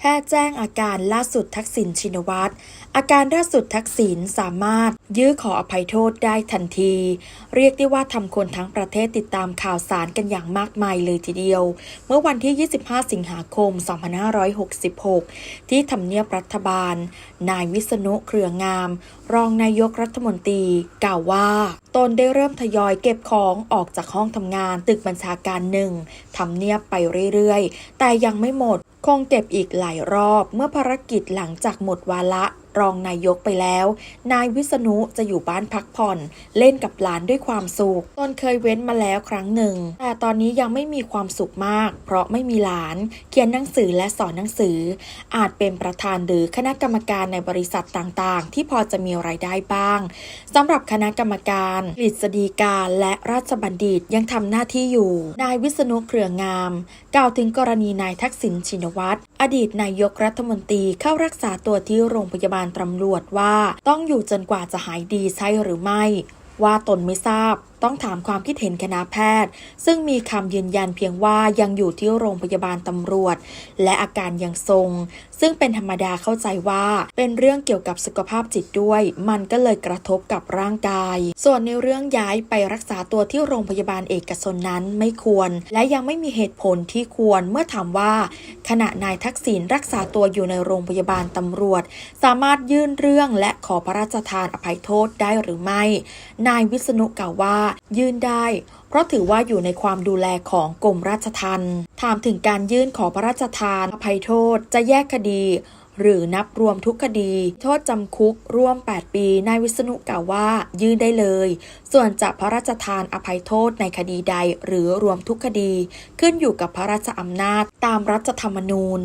แพทย์แจ้งอาการล่าสุดทักษิณชินวัตร อาการล่าสุดทักษิณสามารถยื้อขออภัยโทษได้ทันที เรียกได้ว่าทำคนทั้งประเทศติดตามข่าวสารกันอย่างมากมายเลยทีเดียว เมื่อวันที่ 25 สิงหาคม 2566 ที่ทำเนียบรัฐบาล นายวิษณุเครืองาม รองนายกรัฐมนตรีกล่าวว่าตนได้เริ่มทยอยเก็บของออกจากห้องทำงานตึกบัญชาการหนึ่งทำเนียบไปเรื่อยๆ แต่ยังไม่หมด คงเก็บอีกหลายรอบเมื่อภารกิจหลังจากหมดวาระ รองนายกไปแล้ว นายวิษณุจะอยู่บ้านพักผ่อน เล่นกับหลานด้วยความสุขตนเคยเว้นมาแล้วครั้งหนึ่ง แต่ตอนนี้ยังไม่มีความสุขมาก เพราะไม่มีหลาน เขียนหนังสือและสอนหนังสือ อาจเป็นประธานหรือคณะกรรมการในบริษัทต่างๆ ที่พอจะมีรายได้บ้างสำหรับคณะกรรมการกฤษฎีการและราชบัณฑิตยังทำหน้าที่อยู่ นายวิษณุเครืองาม กล่าวถึงกรณีนายทักษิณชินวัตรอดีตนายกรัฐมนตรีเข้ารักษาตัวที่โรงพยาบาลตำรวจว่า ต้องอยู่จนกว่าจะหายดีใช่หรือไม่ ว่าตนไม่ทราบต้องถามความคิดเห็นคณะแพทย์ ซึ่งมีคำยืนยันเพียงว่ายังอยู่ที่โรงพยาบาลตำรวจ และอาการยังทรง ซึ่งเป็นธรรมดาเข้าใจว่าเป็นเรื่องเกี่ยวกับสุขภาพจิตด้วย มันก็เลยกระทบกับร่างกาย ส่วนในเรื่องย้ายไปรักษาตัวที่โรงพยาบาลเอกชนนั้นไม่ควร และยังไม่มีเหตุผลที่ควรเมื่อถามว่า ขณะนายทักษิณรักษาตัวอยู่ในโรงพยาบาลตำรวจ สามารถยื่นเรื่องและขอพระราชทานอภัยโทษได้หรือไม่ นายวิษณุกล่าวว่ายื่นได้ เพราะถือว่าอยู่ในความดูแลของกรมราชทัณฑ์ถามถึงการยื่นขอพระราชทานอภัยโทษจะแยกคดี หรือนับรวมทุกคดี โทษจำคุกร่วม 8 ปีนายวิษณุกล่าวว่า ยื่นได้เลย ส่วนจะพระราชทานอภัยโทษในคดีใดหรือรวมทุกคดี ขึ้นอยู่กับพระราชอำนาจตามรัฐธรรมนูญ